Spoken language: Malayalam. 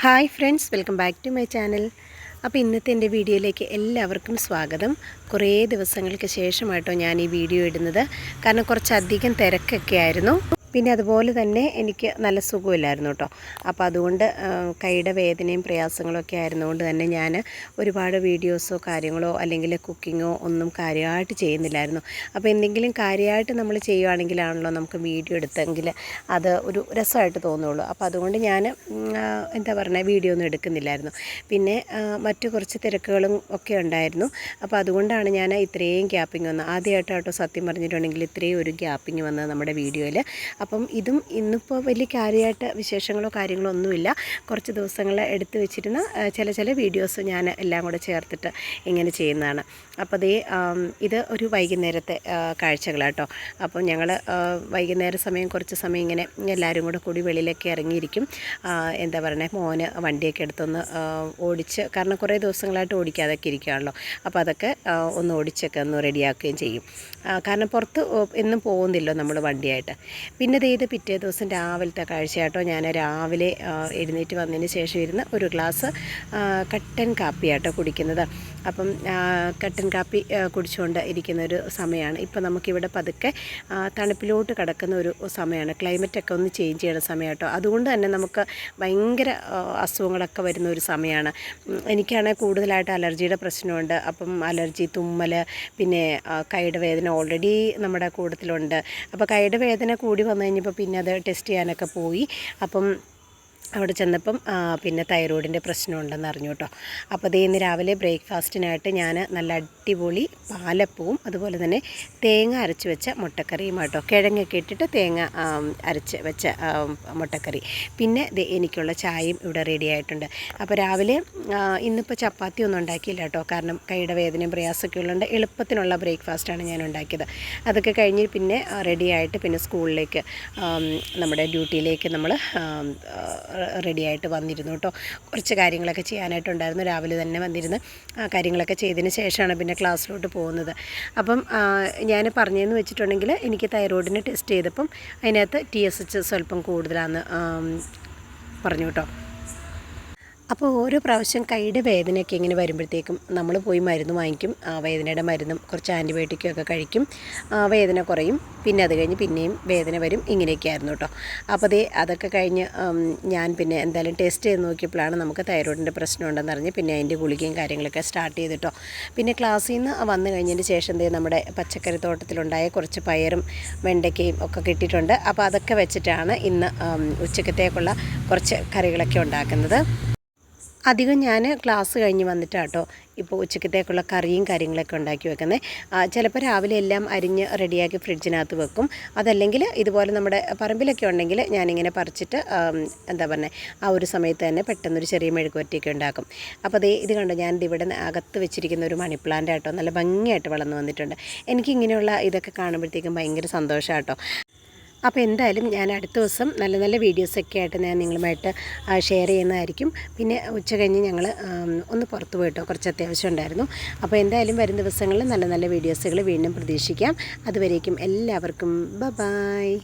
Hi friends welcome back to my channel. അപ്പോൾ ഇന്നത്തെ എന്റെ വീഡിയോയിലേക്ക് എല്ലാവർക്കും സ്വാഗതം. കുറേ ദിവസങ്ങൾക്ക് ശേഷമായിട്ടോ ഞാൻ ഈ വീഡിയോ ഇടുന്നത്. കാരണം കുറച്ചധികം തിരക്കൊക്കെ ആയിരുന്നു. പിന്നെ അതുപോലെ തന്നെ എനിക്ക് നല്ല സുഖമില്ലായിരുന്നു കേട്ടോ. അപ്പോൾ അതുകൊണ്ട് കൈയുടെ വേദനയും പ്രയാസങ്ങളൊക്കെ ആയിരുന്നുകൊണ്ട് തന്നെ ഞാൻ ഒരുപാട് വീഡിയോസോ കാര്യങ്ങളോ അല്ലെങ്കിൽ കുക്കിങ്ങോ ഒന്നും കാര്യമായിട്ട് ചെയ്യുന്നില്ലായിരുന്നു. അപ്പോൾ എന്തെങ്കിലും കാര്യമായിട്ട് നമ്മൾ ചെയ്യുകയാണെങ്കിലാണല്ലോ നമുക്ക് വീഡിയോ എടുത്തെങ്കിൽ അത് ഒരു രസമായിട്ട് തോന്നുള്ളൂ. അപ്പോൾ അതുകൊണ്ട് ഞാൻ എന്താ പറയുക വീഡിയോ ഒന്നും എടുക്കുന്നില്ലായിരുന്നു. പിന്നെ മറ്റു കുറച്ച് തിരക്കുകളും ഒക്കെ ഉണ്ടായിരുന്നു. അപ്പോൾ അതുകൊണ്ടാണ് ഞാൻ ഇത്രയും ഗ്യാപ്പിംഗ് വന്നത്. ആദ്യമായിട്ട് കേട്ടോ സത്യം പറഞ്ഞിട്ടുണ്ടെങ്കിൽ ഇത്രയും ഒരു ഗ്യാപ്പിംഗ് വന്നത് നമ്മുടെ വീഡിയോയിൽ അപ്പം ഇതും ഇന്നിപ്പോൾ വലിയ കാര്യമായിട്ട് വിശേഷങ്ങളോ കാര്യങ്ങളോ ഒന്നുമില്ല. കുറച്ച് ദിവസങ്ങൾ എടുത്തു വെച്ചിരുന്ന ചില ചില വീഡിയോസ് ഞാൻ എല്ലാം കൂടെ ചേർത്തിട്ട് ഇങ്ങനെ ചെയ്യുന്നതാണ്. അപ്പോൾ അതേ ഇത് ഒരു വൈകുന്നേരത്തെ കാഴ്ചകളാട്ടോ. അപ്പം ഞങ്ങൾ വൈകുന്നേര സമയം കുറച്ച് സമയം ഇങ്ങനെ എല്ലാവരും കൂടെ കൂടി വെളിയിലൊക്കെ ഇറങ്ങിയിരിക്കും. എന്താ പറയുക മോന് വണ്ടിയൊക്കെ എടുത്തൊന്ന് ഓടിച്ച് കാരണം കുറേ ദിവസങ്ങളായിട്ട് ഓടിക്കാതൊക്കെ ഇരിക്കുകയാണല്ലോ. അപ്പോൾ അതൊക്കെ ഒന്ന് ഓടിച്ചൊക്കെ ഒന്ന് റെഡിയാക്കുകയും ചെയ്യും. കാരണം പുറത്ത് എന്നും പോകുന്നില്ലോ നമ്മൾ വണ്ടിയായിട്ട്. പിന്നെ ദേ ഇത് പിറ്റേ ദിവസം രാവിലത്തെ കാഴ്ചയാട്ടോ. ഞാൻ രാവിലെ എഴുന്നേറ്റ് വന്നതിന് ശേഷം ഇരുന്ന് ഒരു ഗ്ലാസ് കട്ടൻ കാപ്പിയാട്ടോ കുടിക്കുന്നത്. അപ്പം കട്ടൻ കാപ്പി കുടിച്ചുകൊണ്ട് ഇരിക്കുന്ന ഒരു സമയമാണ് ഇപ്പം നമുക്കിവിടെ പതുക്കെ തണുപ്പിലോട്ട് കിടക്കുന്ന ഒരു സമയമാണ് ക്ലൈമറ്റൊക്കെ ഒന്ന് ചേഞ്ച് ചെയ്യുന്ന കേട്ടോ. അതുകൊണ്ട് തന്നെ നമുക്ക് ഭയങ്കര അസുഖങ്ങളൊക്കെ വരുന്ന ഒരു സമയമാണ് എനിക്കാണെങ്കിൽ കൂടുതലായിട്ട് അലർജിയുടെ പ്രശ്നമുണ്ട്. അപ്പം അലർജി തുമ്മൽ പിന്നെ കൈയുടെ വേദന ഓൾറെഡി നമ്മുടെ കൂട്ടത്തിലുണ്ട്. അപ്പോൾ കൈയുടെ വേദന കൂടി വന്നു കഴിഞ്ഞപ്പോൾ പിന്നെ അത് ടെസ്റ്റ് ചെയ്യാനൊക്കെ പോയി. അപ്പം അവിടെ ചെന്നപ്പം പിന്നെ തൈറോയിഡിന്റെ പ്രശ്നമുണ്ടെന്ന് അറിഞ്ഞു കേട്ടോ. അപ്പോൾ അതേ ഇന്ന് രാവിലെ ബ്രേക്ക്ഫാസ്റ്റിനായിട്ട് ഞാൻ നല്ല അടിപൊളി പാലപ്പവും അതുപോലെ തന്നെ തേങ്ങ അരച്ച് വെച്ച മുട്ടക്കറിയും കേട്ടോ. കിഴങ്ങൊക്കെ ഇട്ടിട്ട് തേങ്ങ അരച്ച് വെച്ച മുട്ടക്കറി. പിന്നെ എനിക്കുള്ള ചായയും ഇവിടെ റെഡി ആയിട്ടുണ്ട്. അപ്പോൾ രാവിലെ ഇന്നിപ്പോൾ ചപ്പാത്തി ഒന്നും ഉണ്ടാക്കിയില്ല കേട്ടോ. കാരണം കൈയുടെ വേദനയും പ്രയാസമൊക്കെ ഉള്ളതുകൊണ്ട് എളുപ്പത്തിനുള്ള ബ്രേക്ക്ഫാസ്റ്റാണ് ഞാൻ ഉണ്ടാക്കിയത്. അതൊക്കെ കഴിഞ്ഞ് പിന്നെ റെഡിയായിട്ട് പിന്നെ സ്കൂളിലേക്ക് നമ്മുടെ ഡ്യൂട്ടിയിലേക്ക് നമ്മൾ റെഡി ആയിട്ട് വന്നിരുന്നു കേട്ടോ. കുറച്ച് കാര്യങ്ങളൊക്കെ ചെയ്യാനായിട്ടുണ്ടായിരുന്നു. രാവിലെ തന്നെ വന്നിരുന്ന് ആ കാര്യങ്ങളൊക്കെ ചെയ്തതിന് ശേഷമാണ് പിന്നെ ക്ലാസ്സിലോട്ട് പോകുന്നത്. അപ്പം ഞാൻ പറഞ്ഞതെന്ന് വെച്ചിട്ടുണ്ടെങ്കിൽ എനിക്ക് തൈറോയിഡിന് ടെസ്റ്റ് ചെയ്തപ്പം അതിനകത്ത് ടി എസ് എച്ച് സ്വല്പം കൂടുതലാണെന്ന് പറഞ്ഞു കേട്ടോ. അപ്പോൾ ഓരോ പ്രാവശ്യം കൈയുടെ വേദനയൊക്കെ ഇങ്ങനെ വരുമ്പോഴത്തേക്കും നമ്മൾ പോയി മരുന്ന് വാങ്ങിക്കും. ആ വേദനയുടെ മരുന്നും കുറച്ച് ആന്റിബയോട്ടിക്കും ഒക്കെ കഴിക്കും. ആ വേദന കുറയും. പിന്നെ അത് കഴിഞ്ഞ് പിന്നെയും വേദന വരും. ഇങ്ങനെയൊക്കെ ആയിരുന്നു കേട്ടോ. അപ്പോൾ അതേ അതൊക്കെ കഴിഞ്ഞ് ഞാൻ പിന്നെ എന്തായാലും ടെസ്റ്റ് ചെയ്ത് നോക്കിയപ്പോഴാണ് നമുക്ക് തൈറോയിഡിന്റെ പ്രശ്നം ഉണ്ടെന്ന് അറിഞ്ഞ് പിന്നെ അതിന്റെ ഗുളികയും കാര്യങ്ങളൊക്കെ സ്റ്റാർട്ട് ചെയ്തിട്ടോ പിന്നെ ക്ലാസ്സിൽ നിന്ന് വന്നു കഴിഞ്ഞതിന് ശേഷം ദേ നമ്മുടെ പച്ചക്കറി തോട്ടത്തിലുണ്ടായ കുറച്ച് പയറും വെണ്ടയ്ക്കയും ഒക്കെ കിട്ടിയിട്ടുണ്ട്. അപ്പോൾ അതൊക്കെ വെച്ചിട്ടാണ് ഇന്ന് ഉച്ചക്കത്തേക്കുള്ള കുറച്ച് കറികളൊക്കെ ഉണ്ടാക്കുന്നത്. അധികം ഞാൻ ക്ലാസ് കഴിഞ്ഞ് വന്നിട്ടാട്ടോ ഇപ്പോൾ ഉച്ചക്കത്തേക്കുള്ള കറിയും കാര്യങ്ങളൊക്കെ ഉണ്ടാക്കി വെക്കുന്നത് ചിലപ്പോൾ രാവിലെ എല്ലാം അരിഞ്ഞ് റെഡിയാക്കി ഫ്രിഡ്ജിനകത്ത് വെക്കും. അതല്ലെങ്കിൽ ഇതുപോലെ നമ്മുടെ പറമ്പിലൊക്കെ ഉണ്ടെങ്കിൽ ഞാനിങ്ങനെ പറിച്ചിട്ട് എന്താ പറയുക ആ ഒരു സമയത്ത് തന്നെ പെട്ടെന്നൊരു ചെറിയ മെഴുകുവറ്റിയൊക്കെ ഉണ്ടാക്കും. അപ്പോൾ അതേ ഇത് കണ്ടോ ഞാൻ ഇവിടെ അകത്ത് വെച്ചിരിക്കുന്ന ഒരു മണി പ്ലാന്റ് ആട്ടോ നല്ല ഭംഗിയായിട്ട് വളർന്നു വന്നിട്ടുണ്ട്. എനിക്കിങ്ങനെയുള്ള ഇതൊക്കെ കാണുമ്പോഴത്തേക്കും ഭയങ്കര സന്തോഷമാട്ടോ അപ്പോൾ എന്തായാലും ഞാൻ അടുത്ത ദിവസം നല്ല നല്ല വീഡിയോസൊക്കെ ആയിട്ട് ഞാൻ നിങ്ങളുമായിട്ട് ഷെയർ ചെയ്യുന്നതായിരിക്കും. പിന്നെ ഉച്ച കഴിഞ്ഞ് ഞങ്ങൾ ഒന്ന് പുറത്ത് പോയിട്ടോ കുറച്ച് അത്യാവശ്യം ഉണ്ടായിരുന്നു. അപ്പോൾ എന്തായാലും വരും ദിവസങ്ങളിൽ നല്ല നല്ല വീഡിയോസുകൾ വീണ്ടും പ്രതീക്ഷിക്കാം. അതുവരേക്കും എല്ലാവർക്കും ബ ബായ്